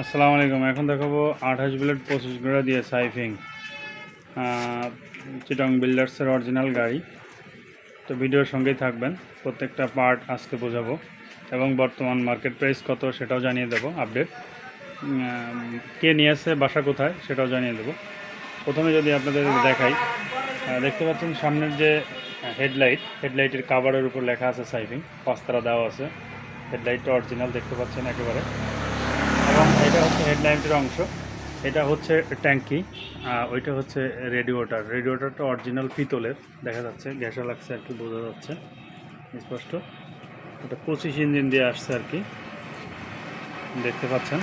আসসালামু আলাইকুম। এখন দেখাবো আঠাশ বুলেট পঁচিশ গোড়া দিয়ে সাইফিং চিটং বিল্ডার্সের অরিজিনাল গাড়ি। তো ভিডিওর সঙ্গেই থাকবেন, প্রত্যেকটা পার্ট আজকে বোঝাবো। এবং বর্তমান মার্কেট প্রাইস কত সেটাও জানিয়ে দেবো আপডেট কে নিয়ে আসছে বাসা কোথায় সেটাও জানিয়ে দেবো। প্রথমে যদি আপনাদের দেখাই দেখতে পাচ্ছেন সামনের যে হেডলাইট হেডলাইটের কাভারের উপর লেখা আছে সাইফিং পাঁচতারা দেওয়া আছে। হেডলাইটটা অরিজিনাল দেখতে পাচ্ছেন একেবারে। এটা হচ্ছে হেডলাইটের অংশ। এটা হচ্ছে ট্যাঙ্কি ওইটা হচ্ছে রেডিওটার রেডিওটারটা অরিজিনাল পিতলের, দেখা যাচ্ছে, গ্যাসা লাগছে আর কি, বোঝা যাচ্ছে, স্পষ্ট। এটা পঁচিশ ইঞ্জিন দিয়ে আসছে আর কি, দেখতে পাচ্ছেন।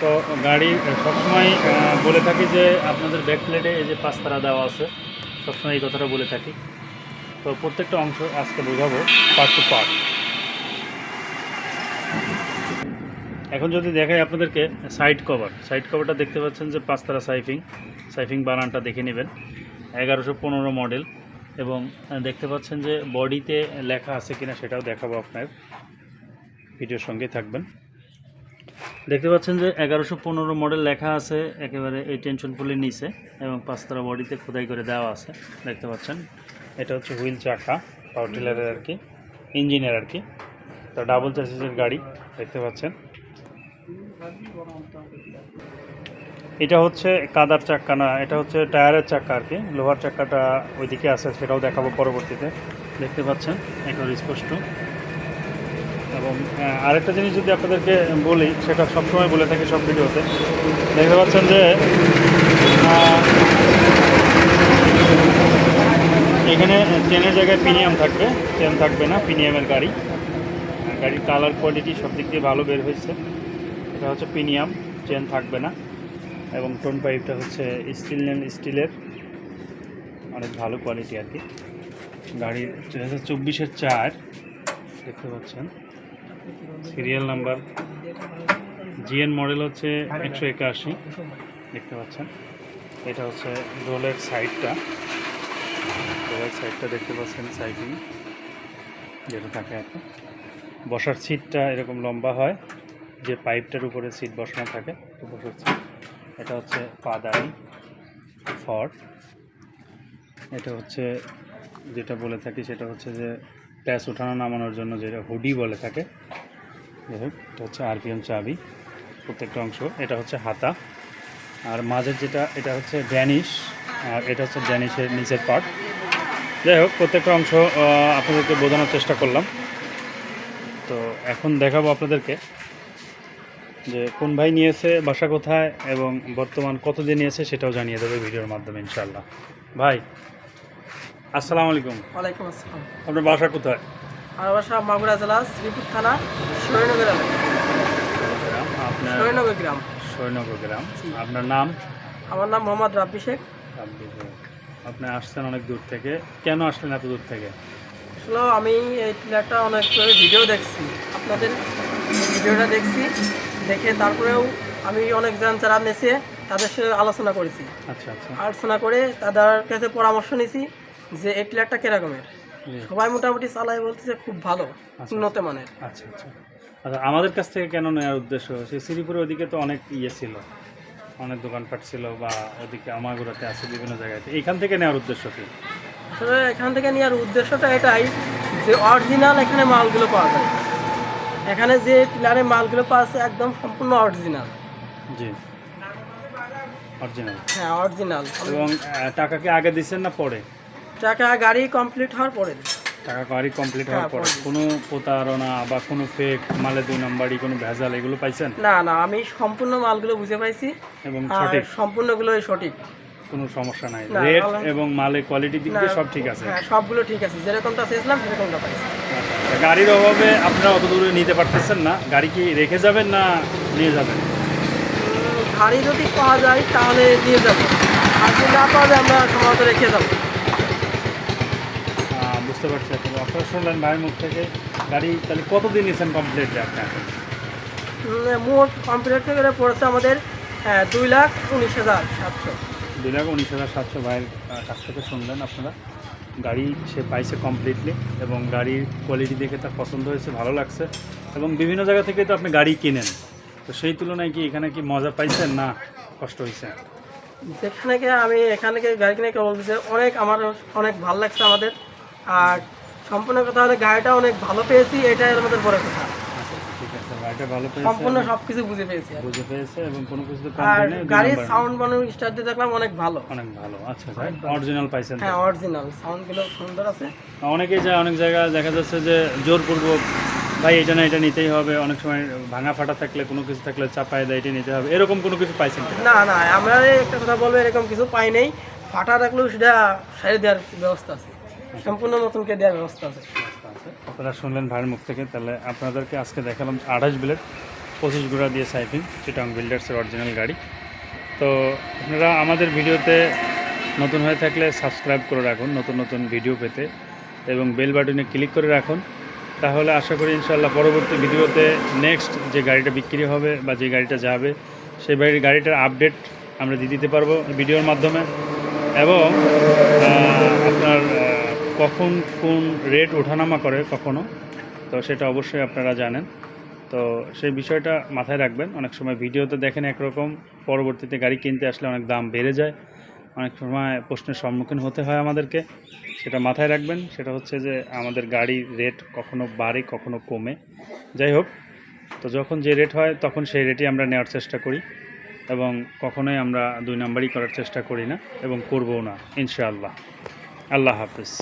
তো গাড়ি সবসময় বলে থাকি যে আপনাদের ব্যাক প্লেটে এই যে পাঁচতারা দেওয়া আছে, সবসময় এই কথাটা বলে থাকি। তো প্রত্যেকটা অংশ আজকে বোঝাবো পার্ট টু পার্ট এখন যদি দেখাই আপনাদেরকে সাইড কভার সাইড কভারটা দেখতে পাচ্ছেন যে পাঁচতারা সাইফিং সাইফিং বানানটা দেখে নেবেন। এগারোশো পনেরো মডেল এবং দেখতে পাচ্ছেন যে বডিতে লেখা আছে কিনা সেটাও দেখাবো আপনার। ভিডিওর সঙ্গে থাকবেন। দেখতে পাচ্ছেন যে এগারোশো পনেরো মডেল লেখা আছে, একেবারে এই টেনশন পুলের নিচে এবং পাঁচতারা বডিতে খোদাই করে দেওয়া আছে। দেখতে পাচ্ছেন, এটা হচ্ছে হুইল চাকা পাওয়ার টিলারের আর কি, ইঞ্জিনের আর কি। তো ডাবল চার্সেসের গাড়ি, দেখতে পাচ্ছেন। এটা হচ্ছে কাদার চাক্কা না, এটা হচ্ছে টায়ারের চাক্কা আর কি, লোহার চাক্কাটা ওইদিকে আছে, সেটাও দেখাবো পরবর্তীতে। দেখতে পাচ্ছেন একেবারে স্পষ্ট। এবং আরেকটা জিনিস যদি আপনাদেরকে বলি, সেটা সবসময় বলে থাকি সব ভিডিওতে। দেখতে পাচ্ছেন যে এখানে চেনের জায়গায় প্রিমিয়াম থাকবে, চেন থাকবে না প্রিমিয়ামের গাড়ি। গাড়ির কালার কোয়ালিটি সব দিক দিয়ে ভালো বের হয়েছে। এটা হচ্ছে প্রিমিয়াম চেন থাকবে না। এবং টোন পাইপটা হচ্ছে স্টিল স্টিলের অনেক ভালো কোয়ালিটি আর কি। গাড়ির দু হাজার চব্বিশের চার, দেখতে পাচ্ছেন। সিরিয়াল নাম্বার জিএন মডেল হচ্ছে একশো একাশি, দেখতে পাচ্ছেন। এটা হচ্ছে ডোলের সাইডটা রোলের সাইডটা দেখতে পাচ্ছেন সাইডিং যেটা থাকে আর বসার সিটটা এরকম লম্বা হয়। যে পাইপটার উপরে সিট বসানো থাকে এটা হচ্ছে পাদানি ফর এটা হচ্ছে যেটা বলে থাকি, সেটা হচ্ছে যে প্যাস ওঠানো নামানোর জন্য যেটা হুডি বলে থাকে। যাই হোক, এটা হচ্ছে আরপিএম চাবি, প্রত্যেকটা অংশ। এটা হচ্ছে হাতা। আর মাঝের যেটা, এটা হচ্ছে ড্যানিশ, আর এটা হচ্ছে ড্যানিশের নিচের পার্ট। যাই হোক, প্রত্যেকটা অংশ আপনাদেরকে বোঝানোর চেষ্টা করলাম। তো এখন দেখাবো আপনাদেরকে যে কোন ভাই নিয়েছে বাসা কোথায় এবং বর্তমান কতদিন নিয়েছে সেটাও জানিয়ে দেবে ভিডিওর মাধ্যমে ইনশাল্লাহ ভাই আসসালামু আলাইকুম। ওয়ালাইকুম আসসালাম। আপনার বাসা কোথায়? আমার বাসা মাগুরা জেলা শ্রীপুর থানা গ্রাম আপনার শরীনগর গ্রাম। সৈনগর গ্রাম। আপনার নাম? আমার নাম মোহাম্মদ রাব্বি শেখ। আপনি আসছেন অনেক দূর থেকে। কেন আসলেন এত দূর থেকে? আসলে আমি এই প্লেয়ারটা অনেক ভিডিও দেখছি। আপনাদের ভিডিওটা দেখছি। দেখে তারপরেও আমি অনেক জন যারা নেছে তাদের সাথে আলোচনা করেছি। আচ্ছা আচ্ছা। আলোচনা করে তাদের কাছে পরামর্শ নিয়েছি যে এই প্লেয়ারটা কিরকমের সবাই মোটামুটি চালায় বলতেছে খুব ভালো আচ্ছা। উন্নত মানের। আচ্ছা আচ্ছা। আচ্ছা আমাদের কাছ থেকে কেন নেওয়ার উদ্দেশ্য? সেই শ্রীপুরের ওদিকে তো অনেক ইয়ে ছিল অনেক দোকানপাট ছিল বা ওদিকে আমাগুড়াতে আছে বিভিন্ন জায়গাতে। এইখান থেকে নেওয়ার উদ্দেশ্য কি? আসলে এখান থেকে নেওয়ার উদ্দেশ্যটা এটাই যে অরিজিনাল এখানে মালগুলো পাওয়া যায়। এখানে যে পিলারে মালগুলো পাওয়া আছে একদম সম্পূর্ণ অরিজিনাল জি। অরিজিনাল হ্যাঁ অরিজিনাল এবং টাকা কি আগে দিচ্ছেন না পরে? টাকা গাড়ি কমপ্লিট হওয়ার পরে টাকা গাড়ি কমপ্লিট হওয়ার হ্যাঁ, পরে। কোনো প্রতারণা বা কোনো ফেক মালে দুই নাম্বারই কোনো ভেজাল এগুলো পাইছেন? না না আমি সম্পূর্ণ মালগুলো বুঝে পাইছি। এবং সঠিক? সম্পূর্ণগুলোই সঠিক। কোনো সমস্যা নাই। রেট এবং মালের কোয়ালিটি দিক দিয়ে সব ঠিক আছে? হ্যাঁ সবগুলো ঠিক আছে। যেরকমটা চেয়েছিলাম সেরকমটা পাইছি। আচ্ছা, গাড়ির অভাবে আপনারা অত দূরে নিতে পারতেছেন না। গাড়ি কি রেখে যাবেন না নিয়ে যাবেন? গাড়ি যদি পাওয়া যায় তাহলে নিয়ে যাব। আর যদি না পাওয়া যায় আমরা সম্ভবত রেখে যাব। বুঝতে পারছি আপনি আপনারা শুনলেন ভাইয়ের মুখ থেকে। গাড়ি তাহলে কতদিন নিয়েছেন কমপ্লিট আপনার উম, মোট কম্পিউটার থেকে পড়েছে আমাদের হ্যাঁ, দুই লাখ উনিশ হাজার সাতশো। দুই লাখ উনিশ হাজার সাতশো ভাইয়ের কাছ থেকে শুনলেন আপনারা। গাড়ি সে পাইছে কমপ্লিটলি এবং গাড়ির কোয়ালিটি দেখে তার পছন্দ হয়েছে, ভালো লাগছে এবং বিভিন্ন জায়গা থেকে তো আপনি গাড়ি কিনেন। তো সেই তুলনায় কি এখানে কি মজা পাইছেন না কষ্ট হয়েছে? যেখানে আমি এখানে গাড়ি কিনে কেবল অনেক আমার অনেক ভালো লাগছে আমাদের। আর সম্পূর্ণ কথা হলে গাড়িটা অনেক ভালো পেয়েছি, এটাই আমাদের বড় কথা। আচ্ছা ভালো সম্পূর্ণ পেয়েছে? সব কিছু বুঝে পেয়েছি বুঝে পেয়েছে এবং কোনো কিছু আর গাড়ির সাউন্ড বানানো স্টার্ট দিয়ে দেখলাম অনেক ভালো। অনেক ভালো আচ্ছা অরিজিনাল পাইছেন হ্যাঁ অরিজিনাল সাউন্ডগুলো সুন্দর আছে। অনেকেই যায় অনেক জায়গায় দেখা যাচ্ছে যে জোরপূর্বক ভাই এটা না এটা নিতেই হবে। অনেক সময় ভাঙা ফাটা থাকলে কোনো কিছু থাকলে চাপায় দেয় এটা নিতে হবে। এরকম কোনো কিছু পাইছেন না না আমরা একটা কথা বলব এরকম কিছু পাই নেই। ফাটা রাখলেও সেটা সারি দেওয়ার ব্যবস্থা আছে। সম্পূর্ণ নতুনকে দেওয়ার ব্যবস্থা আছে। আপনারা শুনলেন ভাইয়ের মুখ থেকে। তাহলে আপনাদেরকে আজকে দেখালাম আঠাশ বিলেট পঁচিশ গুঁড়া দিয়ে সাইফিং চিটাং বিল্ডার্সের অরিজিনাল গাড়ি। তো আপনারা আমাদের ভিডিওতে নতুন হয়ে থাকলে সাবস্ক্রাইব করে রাখুন, নতুন নতুন ভিডিও পেতে, এবং বেল বাটনে ক্লিক করে রাখুন। তাহলে আশা করি ইনশাল্লাহ পরবর্তী ভিডিওতে নেক্সট যে গাড়িটা বিক্রি হবে বা যে গাড়িটা যাবে, সেই বাড়ির গাড়িটার আপডেট আমরা দিয়ে দিতে পারব ভিডিওর মাধ্যমে। এবং আপনার কখন কোন রেট ওঠানামা করে কখনো, তো সেটা অবশ্যই আপনারা জানেন। তো সেই বিষয়টা মাথায় রাখবেন। অনেক সময় ভিডিওতে দেখেন একরকম, পরবর্তীতে গাড়ি কিনতে আসলে অনেক দাম বেড়ে যায়। অনেক সময় প্রশ্নের সম্মুখীন হতে হয় আমাদেরকে। সেটা মাথায় রাখবেন। সেটা হচ্ছে যে আমাদের গাড়ির রেট কখনো বাড়ে, কখনো কমে। যাই হোক, তো যখন যে রেট হয়, তখন সেই রেটই আমরা নেওয়ার চেষ্টা করি। এবং কখনোই আমরা দুই নাম্বারই করার চেষ্টা করি না এবং করবও না, ইনশাআল্লাহ। আল্লাহ হাফিজ।